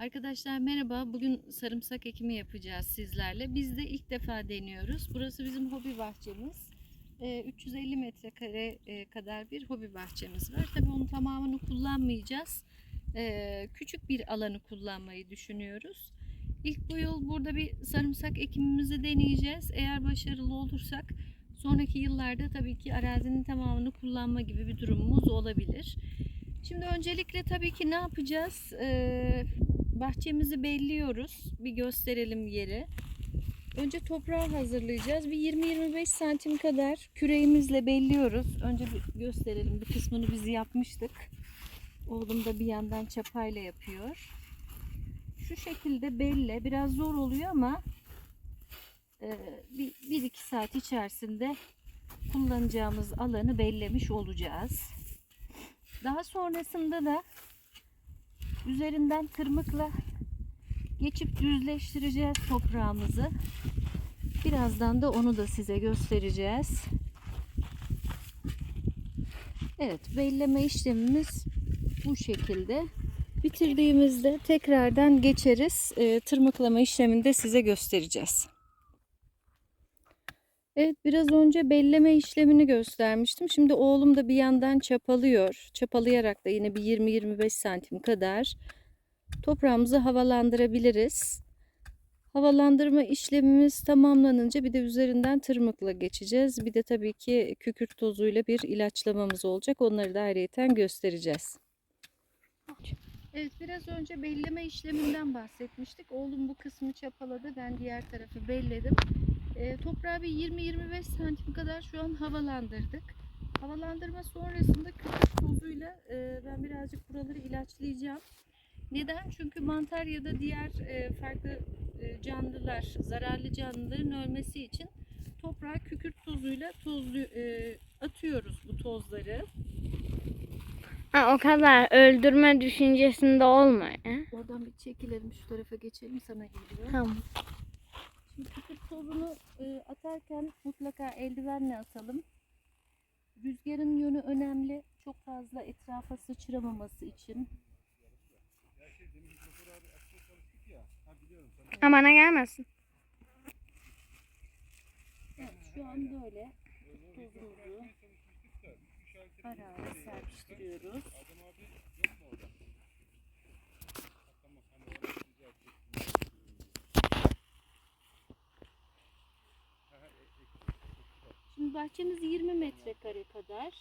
Arkadaşlar merhaba. Bugün sarımsak ekimi yapacağız sizlerle. Biz de ilk defa deniyoruz. Burası bizim hobi bahçemiz. Ee, 350 metrekare e, kadar bir hobi bahçemiz var. Tabii onun tamamını kullanmayacağız. Ee, küçük bir alanı kullanmayı düşünüyoruz. İlk bu yıl burada bir sarımsak ekimimizi deneyeceğiz. Eğer başarılı olursak sonraki yıllarda tabii ki arazinin tamamını kullanma gibi bir durumumuz olabilir. Şimdi öncelikle tabii ki ne yapacağız? Ee, bahçemizi belliyoruz. Bir gösterelim yeri. Önce toprağı hazırlayacağız. Bir 20-25 santim kadar küreğimizle belliyoruz. Önce bir gösterelim. Bir kısmını biz yapmıştık. Oğlum da bir yandan çapayla yapıyor. Şu şekilde belle. Biraz zor oluyor ama e, bir, bir iki saat içerisinde kullanacağımız alanı bellemiş olacağız. Daha sonrasında da üzerinden tırmıkla geçip düzleştireceğiz toprağımızı. Birazdan da onu da size göstereceğiz. Evet, belleme işlemimiz bu şekilde. Bitirdiğimizde tekrardan geçeriz. Ee, tırmıklama işlemini de size göstereceğiz. Evet biraz önce belleme işlemini göstermiştim. Şimdi oğlum da bir yandan çapalıyor. Çapalayarak da yine bir 20-25 santim kadar toprağımızı havalandırabiliriz. Havalandırma işlemimiz tamamlanınca bir de üzerinden tırmıkla geçeceğiz. Bir de tabii ki kükürt tozuyla bir ilaçlamamız olacak. Onları da ayrıyeten göstereceğiz. Evet biraz önce belleme işleminden bahsetmiştik. Oğlum bu kısmı çapaladı. Ben diğer tarafı belledim. E, toprağı bir 20-25 santim kadar şu an havalandırdık. Havalandırma sonrasında kükürt tozuyla e, ben birazcık buraları ilaçlayacağım. Neden? Çünkü mantar ya da diğer e, farklı e, canlılar, zararlı canlıların ölmesi için toprağa kükürt tozuyla tozlu e, atıyoruz bu tozları. Ha, o kadar öldürme düşüncesinde olma ya. Oradan bir çekilelim şu tarafa geçelim sana geliyor. Tamam. Tozunu e, atarken mutlaka eldivenle atalım. Rüzgarın yönü önemli. Çok fazla etrafa sıçramaması için. Ha, bana gelmesin. Evet, şu an böyle tozumuzu ara ara serpiştiriyoruz. Bahçemiz 20 metrekare kadar.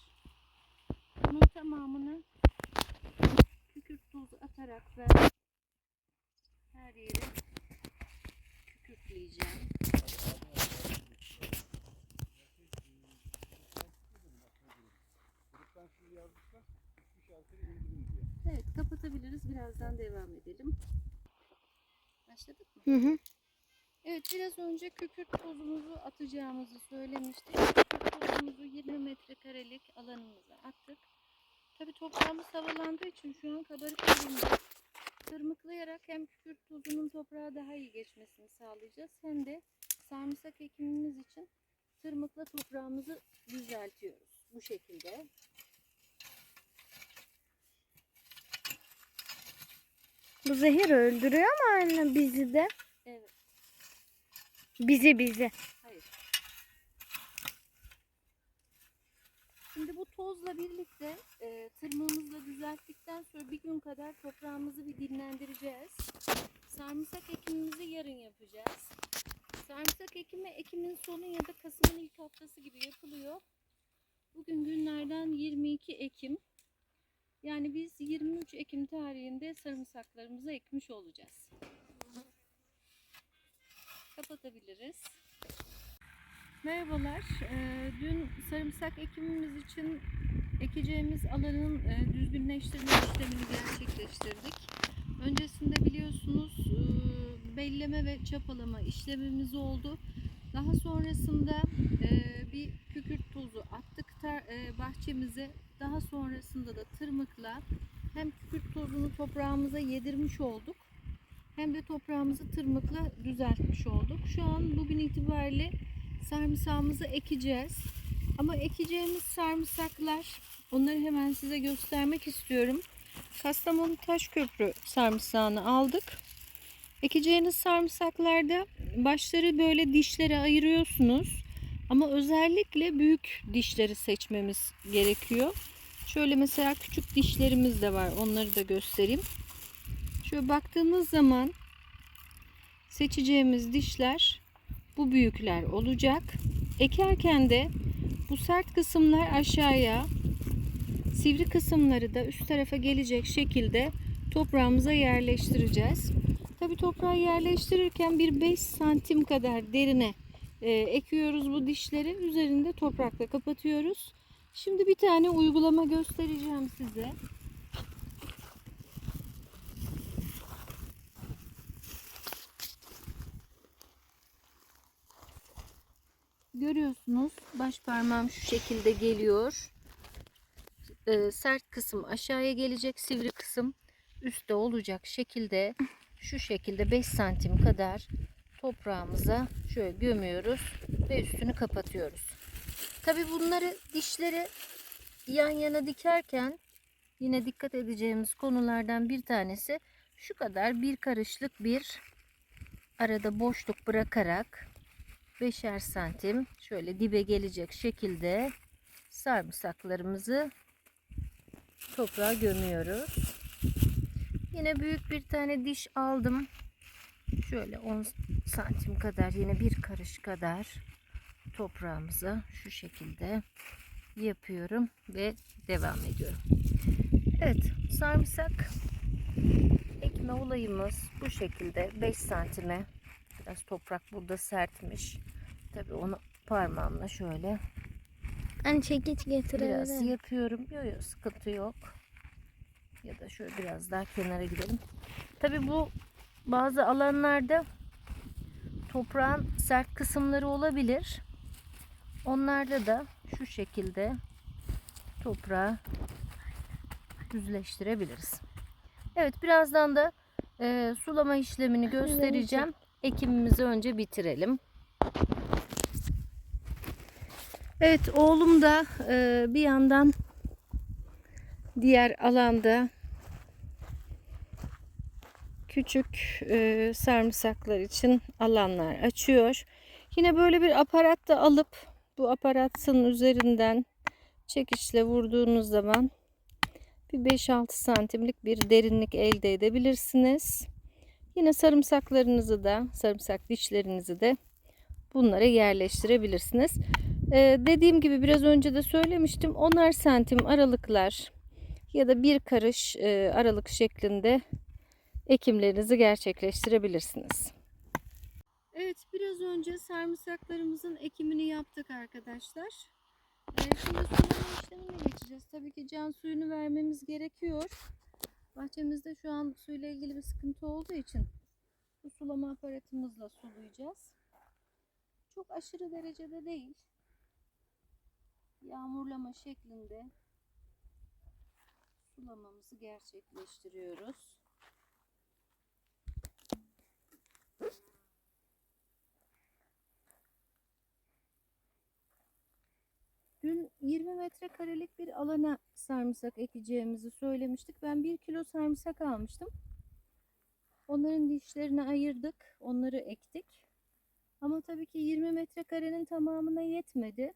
Bunun tamamını kükürt tozu atarak ben her yeri kükürtleyeceğim. Evet kapatabiliriz. Birazdan devam edelim. Başladık mı? Hı hı. Evet biraz önce kükürt tozumuzu atacağımızı söylemiştik. Kükürt tozumuzu 20 metrekarelik alanımıza attık. Tabi toprağımız havalandığı için şu an kabarık durumda. Tırmıklayarak hem kükürt tozunun toprağa daha iyi geçmesini sağlayacağız. Hem de sarımsak ekimimiz için tırmıkla toprağımızı düzeltiyoruz. Bu şekilde. Bu zehir öldürüyor mu anne bizi de? Evet. Bizi bizi. Hayır. Şimdi bu tozla birlikte e, tırmığımızla düzelttikten sonra bir gün kadar toprağımızı bir dinlendireceğiz. Sarımsak ekimimizi yarın yapacağız. Sarımsak ekimi Ekim'in sonu ya da Kasım'ın ilk haftası gibi yapılıyor. Bugün günlerden 22 Ekim. Yani biz 23 Ekim tarihinde sarımsaklarımızı ekmiş olacağız. Kapatabiliriz. Merhabalar. Ee, dün sarımsak ekimimiz için ekeceğimiz alanın e, düzgünleştirme işlemini gerçekleştirdik. Öncesinde biliyorsunuz e, belleme ve çapalama işlemimiz oldu. Daha sonrasında e, bir kükürt tozu attık bahçemize. Daha sonrasında da tırmıkla hem kükürt tozunu toprağımıza yedirmiş olduk hem de toprağımızı tırmıkla düzeltmiş olduk. Şu an bugün itibariyle sarımsağımızı ekeceğiz. Ama ekeceğimiz sarımsaklar onları hemen size göstermek istiyorum. Kastamonu Taşköprü sarımsağını aldık. Ekeceğiniz sarımsaklarda başları böyle dişlere ayırıyorsunuz. Ama özellikle büyük dişleri seçmemiz gerekiyor. Şöyle mesela küçük dişlerimiz de var. Onları da göstereyim. Şöyle baktığımız zaman seçeceğimiz dişler bu büyükler olacak. Ekerken de bu sert kısımlar aşağıya, sivri kısımları da üst tarafa gelecek şekilde toprağımıza yerleştireceğiz. Tabi toprağı yerleştirirken bir 5 santim kadar derine e, ekiyoruz bu dişleri. Üzerinde toprakla kapatıyoruz. Şimdi bir tane uygulama göstereceğim size. Görüyorsunuz baş parmağım şu şekilde geliyor. Ee, sert kısım aşağıya gelecek, sivri kısım üstte olacak şekilde şu şekilde 5 santim kadar toprağımıza şöyle gömüyoruz ve üstünü kapatıyoruz. Tabi bunları dişleri yan yana dikerken yine dikkat edeceğimiz konulardan bir tanesi şu kadar bir karışlık bir arada boşluk bırakarak 5'er santim şöyle dibe gelecek şekilde sarımsaklarımızı toprağa gömüyoruz. Yine büyük bir tane diş aldım. Şöyle 10 santim kadar yine bir karış kadar toprağımıza şu şekilde yapıyorum ve devam ediyorum. Evet sarımsak ekme olayımız bu şekilde 5 santime biraz toprak burada sertmiş. Tabii onu parmağımla şöyle Hani çekiç biraz getirebilirim. yapıyorum. Yok yok sıkıntı yok. Ya da şöyle biraz daha kenara gidelim. Tabii bu bazı alanlarda toprağın sert kısımları olabilir. Onlarda da şu şekilde toprağı düzleştirebiliriz. Evet birazdan da e, sulama işlemini göstereceğim. Ekimimizi önce bitirelim. Evet oğlum da e, bir yandan diğer alanda küçük e, sarımsaklar için alanlar açıyor. Yine böyle bir aparat da alıp bu aparatın üzerinden çekiçle vurduğunuz zaman bir 5-6 santimlik bir derinlik elde edebilirsiniz. Yine sarımsaklarınızı da sarımsak dişlerinizi de bunlara yerleştirebilirsiniz. Ee, dediğim gibi biraz önce de söylemiştim. Onar santim aralıklar ya da bir karış e, aralık şeklinde ekimlerinizi gerçekleştirebilirsiniz. Evet biraz önce sarımsaklarımızın ekimini yaptık arkadaşlar. Ee, şimdi sulama işlemine geçeceğiz. Tabii ki can suyunu vermemiz gerekiyor. Bahçemizde şu an suyla ilgili bir sıkıntı olduğu için bu sulama aparatımızla sulayacağız. Çok aşırı derecede değil yağmurlama şeklinde sulamamızı gerçekleştiriyoruz. Dün 20 metrekarelik bir alana sarımsak ekeceğimizi söylemiştik. Ben 1 kilo sarımsak almıştım. Onların dişlerini ayırdık. Onları ektik. Ama tabii ki 20 metrekarenin tamamına yetmedi.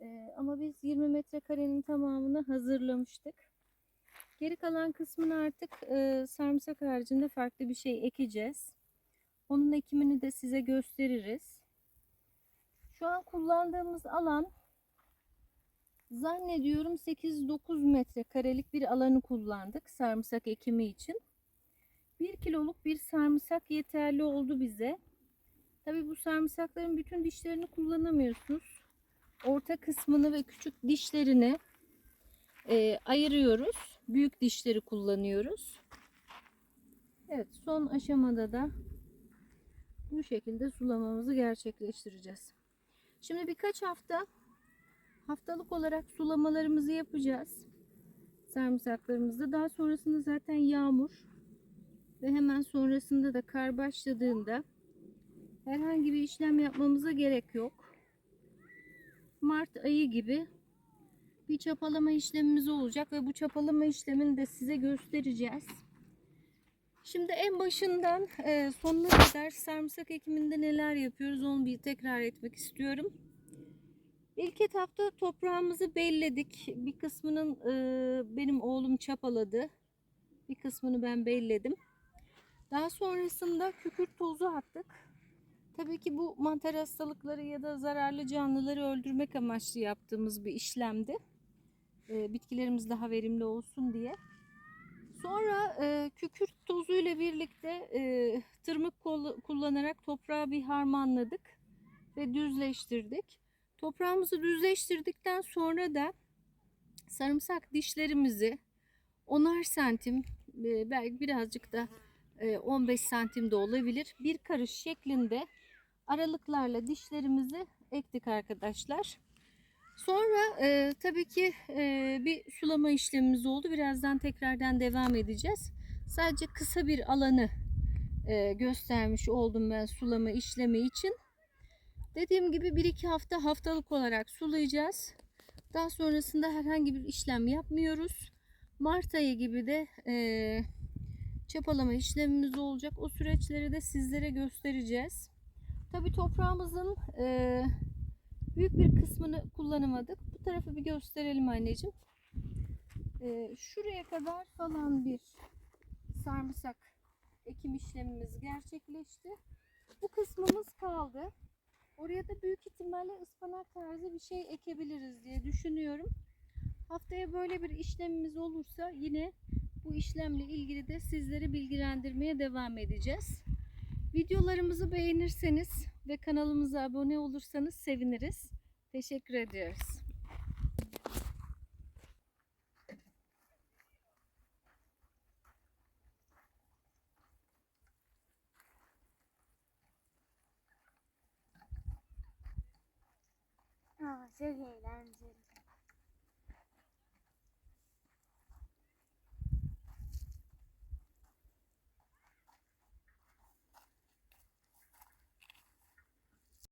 Ee, ama biz 20 metrekarenin tamamını hazırlamıştık. Geri kalan kısmını artık e, sarımsak haricinde farklı bir şey ekeceğiz. Onun ekimini de size gösteririz. Şu an kullandığımız alan zannediyorum 8-9 metrekarelik bir alanı kullandık sarımsak ekimi için. 1 kiloluk bir sarımsak yeterli oldu bize. Tabi bu sarımsakların bütün dişlerini kullanamıyorsunuz orta kısmını ve küçük dişlerini e, ayırıyoruz. Büyük dişleri kullanıyoruz. Evet son aşamada da bu şekilde sulamamızı gerçekleştireceğiz. Şimdi birkaç hafta haftalık olarak sulamalarımızı yapacağız. Sarımsaklarımızda. Daha sonrasında zaten yağmur ve hemen sonrasında da kar başladığında herhangi bir işlem yapmamıza gerek yok. Mart ayı gibi bir çapalama işlemimiz olacak ve bu çapalama işlemini de size göstereceğiz. Şimdi en başından e, sonuna kadar sarımsak ekiminde neler yapıyoruz onu bir tekrar etmek istiyorum. İlk etapta toprağımızı belledik. Bir kısmının e, benim oğlum çapaladı. Bir kısmını ben belledim. Daha sonrasında kükürt tozu attık. Tabii ki bu mantar hastalıkları ya da zararlı canlıları öldürmek amaçlı yaptığımız bir işlemdi. E, bitkilerimiz daha verimli olsun diye. Sonra e, kükürt tozu ile birlikte e, tırmık kullanarak toprağı bir harmanladık ve düzleştirdik. Toprağımızı düzleştirdikten sonra da sarımsak dişlerimizi 10'ar santim e, belki birazcık da e, 15 santim de olabilir bir karış şeklinde aralıklarla dişlerimizi ektik arkadaşlar. Sonra e, tabii ki e, bir sulama işlemimiz oldu. Birazdan tekrardan devam edeceğiz. Sadece kısa bir alanı e, göstermiş oldum ben sulama işlemi için. Dediğim gibi 1-2 hafta haftalık olarak sulayacağız. Daha sonrasında herhangi bir işlem yapmıyoruz. Mart ayı gibi de e, çapalama işlemimiz olacak. O süreçleri de sizlere göstereceğiz. Tabii toprağımızın e, büyük bir kısmını kullanamadık. Bu tarafı bir gösterelim anneciğim. E, şuraya kadar falan bir sarımsak ekim işlemimiz gerçekleşti. Bu kısmımız kaldı. Oraya da büyük ihtimalle ıspanak tarzı bir şey ekebiliriz diye düşünüyorum. Haftaya böyle bir işlemimiz olursa yine bu işlemle ilgili de sizleri bilgilendirmeye devam edeceğiz. Videolarımızı beğenirseniz ve kanalımıza abone olursanız seviniriz. Teşekkür ediyoruz. Xe đạp.